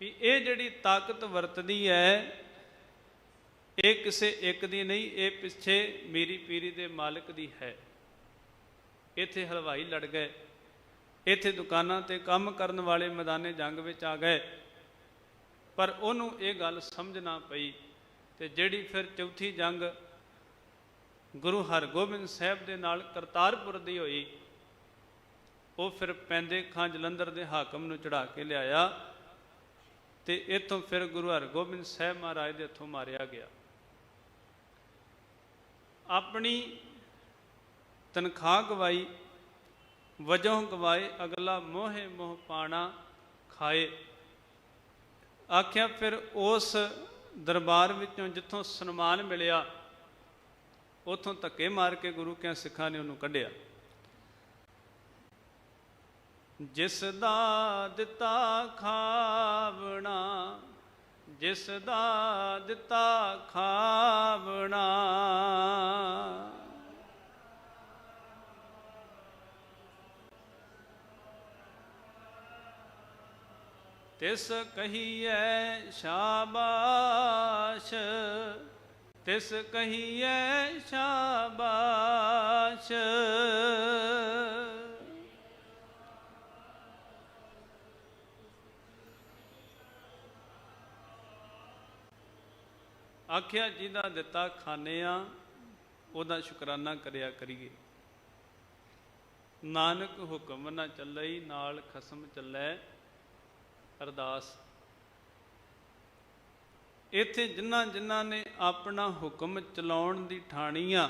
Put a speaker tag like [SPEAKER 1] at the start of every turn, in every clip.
[SPEAKER 1] ਵੀ ਇਹ ਜਿਹੜੀ ਤਾਕਤ ਵਰਤਦੀ ਹੈ, ਇਹ ਕਿਸੇ ਇੱਕ ਦੀ ਨਹੀਂ, ਇਹ ਪਿੱਛੇ ਮੀਰੀ ਪੀਰੀ ਦੇ ਮਾਲਕ ਦੀ ਹੈ। ਇੱਥੇ ਹਲਵਾਈ ਲੜ ਗਏ। ਇੱਥੇ ਦੁਕਾਨਾਂ ਤੇ ਕੰਮ ਕਰਨ ਵਾਲੇ ਮੈਦਾਨੇ ਜੰਗ ਵਿੱਚ ਆ ਗਏ। ਪਰ ਉਹਨੂੰ ਇਹ ਗੱਲ ਸਮਝ ਨਾ ਪਈ ਤੇ ਜਿਹੜੀ ਫਿਰ ਚੌਥੀ ਜੰਗ ਗੁਰੂ ਹਰਗੋਬਿੰਦ ਸਾਹਿਬ ਦੇ ਨਾਲ ਕਰਤਾਰਪੁਰ ਦੀ ਹੋਈ, ਉਹ ਫਿਰ ਪੈਂਦੇ ਖਾਂ ਜਲੰਧਰ ਦੇ ਹਾਕਮ ਨੂੰ ਚੜਾ ਕੇ ਲਿਆਇਆ। ਤੇ ਇੱਥੋਂ ਫਿਰ ਗੁਰੂ ਹਰਗੋਬਿੰਦ ਸਾਹਿਬ ਮਹਾਰਾਜ ਦੇ ਹੱਥੋਂ ਮਾਰਿਆ ਗਿਆ। ਆਪਣੀ ਤਨਖਾਹ ਗਵਾਈ, ਵਜੋਂ ਗਵਾਏ, ਅਗਲਾ ਮੋਹੇ ਮੋਹ ਪਾਣਾ ਖਾਏ। ਆਖਿਆ ਫਿਰ ਉਸ ਦਰਬਾਰ ਵਿੱਚੋਂ ਜਿੱਥੋਂ ਸਨਮਾਨ ਮਿਲਿਆ, ਉਥੋਂ ਧੱਕੇ ਮਾਰ ਕੇ ਗੁਰੂ ਕਿਆ ਸਿੱਖਾਂ ਨੇ ਉਹਨੂੰ ਕੱਢਿਆ। ਜਿਸ ਦਾ ਦਿੱਤਾ ਖਾਵਣਾ ਜਿਸ ਦਾ ਦਿੱਤਾ ਖਾਵਣਾ। ਤਿਸ ਕਹੀਐ ਸ਼ਾਬਾਸ਼ ਤਿਸ ਕਹੀਐ ਸ਼ਾਬਾਸ਼। ਆਖਿਆ ਜਿਹਦਾ ਦਿੱਤਾ ਖਾਣੇ ਆ, ਉਹਦਾ ਸ਼ੁਕਰਾਨਾ ਕਰਿਆ ਕਰੀਏ। ਨਾਨਕ ਹੁਕਮ ਨਾ ਚੱਲਈ, ਨਾਲ ਖਸਮ ਚੱਲੈ ਅਰਦਾਸ। ਇੱਥੇ ਜਿਨ੍ਹਾਂ ਜਿਨ੍ਹਾਂ ਨੇ ਆਪਣਾ ਹੁਕਮ ਚਲਾਉਣ ਦੀ ਠਾਣੀ ਆ,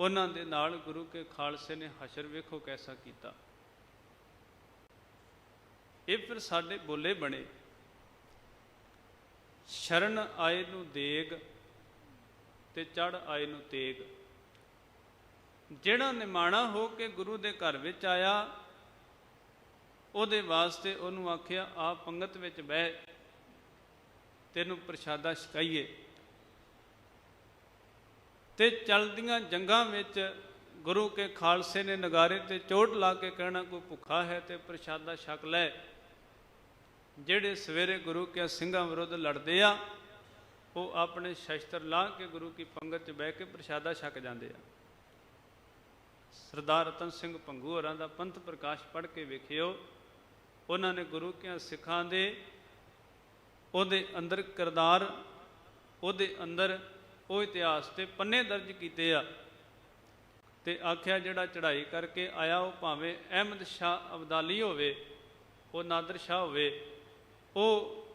[SPEAKER 1] ਉਹਨਾਂ ਦੇ ਨਾਲ ਗੁਰੂ ਕੇ ਖਾਲਸੇ ਨੇ ਹਸ਼ਰ ਵੇਖੋ ਕੈਸਾ ਕੀਤਾ। ਇਹ ਫਿਰ ਸਾਡੇ ਬੋਲੇ ਬਣੇ। ਸ਼ਰਨ ਆਏ ਨੂੰ ਦੇਗ ਤੇ ਚੜ ਆਏ ਨੂੰ ਤੇਗ। ਜਿਹੜਾ ਨਿਮਾਣਾ ਹੋ ਕੇ ਗੁਰੂ ਦੇ ਘਰ ਵਿੱਚ ਆਇਆ, ਉਹਦੇ ਵਾਸਤੇ ਉਹਨੂੰ ਆਖਿਆ, ਆ ਪੰਗਤ ਵਿੱਚ ਬਹਿ, ਤੈਨੂੰ ਪ੍ਰਸ਼ਾਦਾ ਛਕਾਈਏ। ਤੇ ਚਲਦੀਆਂ ਜੰਗਾਂ ਵਿੱਚ ਗੁਰੂ ਕੇ ਖਾਲਸੇ ਨੇ ਨਗਾਰੇ ਤੇ ਚੋਟ ਲਾ ਕੇ ਕਹਿਣਾ, ਕੋਈ ਭੁੱਖਾ ਹੈ ਤੇ ਪ੍ਰਸ਼ਾਦਾ ਛਕ ਲੈ। ਜਿਹੜੇ ਸਵੇਰੇ ਗੁਰੂ ਕੇ ਸਿੰਘਾਂ ਵਿਰੁੱਧ ਲੜਦੇ ਆ, ਉਹ ਆਪਣੇ ਸ਼ਸਤਰ ਲਾ ਕੇ ਗੁਰੂ ਕੀ ਪੰਗਤ 'ਚ ਬਹਿ ਕੇ ਪ੍ਰਸ਼ਾਦਾ ਛਕ ਜਾਂਦੇ ਆ। ਸਰਦਾਰ ਰਤਨ ਸਿੰਘ ਪੰਗੂ ਹੋਰਾਂ ਦਾ ਪੰਥ ਪ੍ਰਕਾਸ਼ ਪੜ੍ਹ ਕੇ ਵੇਖਿਓ, ਉਹਨਾਂ ਨੇ ਗੁਰੂ ਕਿਆਂ ਸਿੱਖਾਂ ਦੇ, ਉਹਦੇ ਅੰਦਰ ਕਿਰਦਾਰ, ਉਹਦੇ ਅੰਦਰ ਉਹ ਇਤਿਹਾਸ ਤੇ ਪੰਨੇ ਦਰਜ ਕੀਤੇ ਆ ਤੇ ਆਖਿਆ ਜਿਹੜਾ ਚੜ੍ਹਾਈ ਕਰਕੇ ਆਇਆ ਉਹ ਭਾਵੇਂ ਅਹਿਮਦ ਸ਼ਾਹ ਅਬਦਾਲੀ ਹੋਵੇ, ਉਹ ਨਾਦਰ ਸ਼ਾਹ ਹੋਵੇ ਉਹ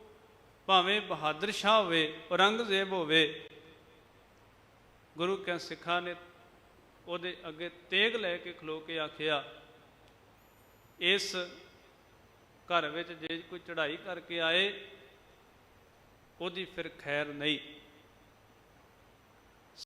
[SPEAKER 1] ਭਾਵੇਂ ਬਹਾਦਰ ਸ਼ਾਹ ਹੋਵੇ, ਔਰੰਗਜ਼ੇਬ ਹੋਵੇ, ਗੁਰੂ ਕੇ ਸਿੱਖਾਂ ਨੇ ਉਹਦੇ ਅੱਗੇ ਤੇਗ ਲੈ ਕੇ ਖਲੋ ਕੇ ਆਖਿਆ, ਇਸ ਘਰ ਵਿੱਚ ਜੇ ਕੋਈ ਚੜ੍ਹਾਈ ਕਰਕੇ ਆਏ, ਉਹਦੀ ਫਿਰ ਖੈਰ ਨਹੀਂ।